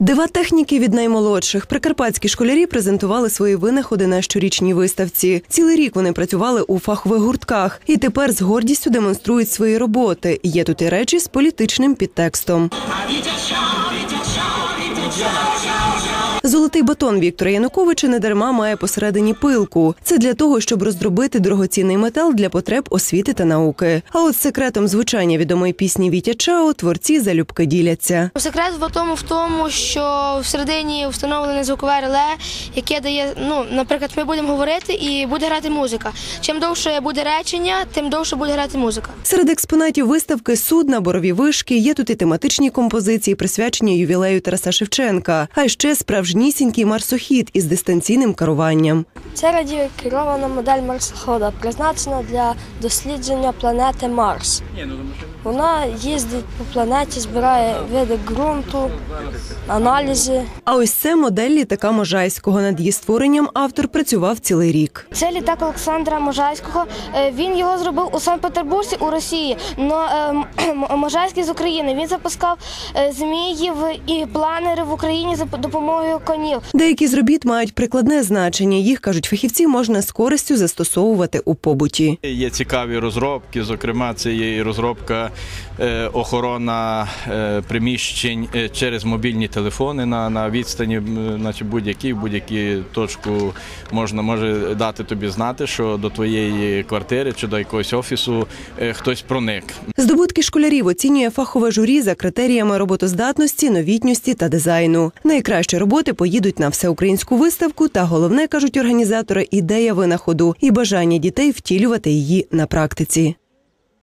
Дива техніки від наймолодших прикарпатські школярі презентували свої винаходи на щорічній виставці. Цілий рік вони працювали у фахових гуртках і тепер з гордістю демонструють свої роботи. Є тут і речі з політичним підтекстом. Золотий батон Віктора Януковича недарма має посередині пилку. Це для того, щоб роздробити дорогоцінний метал для потреб освіти та науки. А от секретом звучання відомої пісні Вітя Чао творці залюбки діляться. Секрет в тому в тому, що всередині встановлене звукове реле, яке дає, ну, наприклад, ми будемо говорити і буде грати музика. Чим довше буде речення, тим довше буде грати музика. Серед експонатів виставки судна, борові вишки. Є тут і тематичні композиції, присвячені ювілею Тараса Шевченка, а ще справжнісінький марсохід із дистанційним керуванням. Це радіокерована модель марсохода, призначена для дослідження планети Марс. Вона їздить по планеті, збирає види ґрунту, аналізи. А ось це модель літака Можайського. Над її створенням автор працював цілий рік. Це літак Олександра Можайського. Е, Він його зробив у Санкт-Петербурзі у Росії. Но е, Можайський з України. Він запускав е, зміїв і планери в Україні за допомогою конів. Деякі з робіт мають прикладне значення. Їх кажуть фахівці, можна з користю застосовувати у побуті. Є цікаві розробки, зокрема, це є і розробка е, охорона е, приміщень е, через мобільні телефони на, на відстані, значить будь-які, будь-які точку можна може дати тобі знати, що до твоєї квартири чи до якогось офісу е, хтось проник. Здобутки школярів оцінює фахове журі за критеріями роботоздатності, новітньості та дизайну. Найкращі роботи поїдуть на всеукраїнську виставку. Та головне кажуть організатори ідея винаходу і бажання дітей втілювати її на практиці.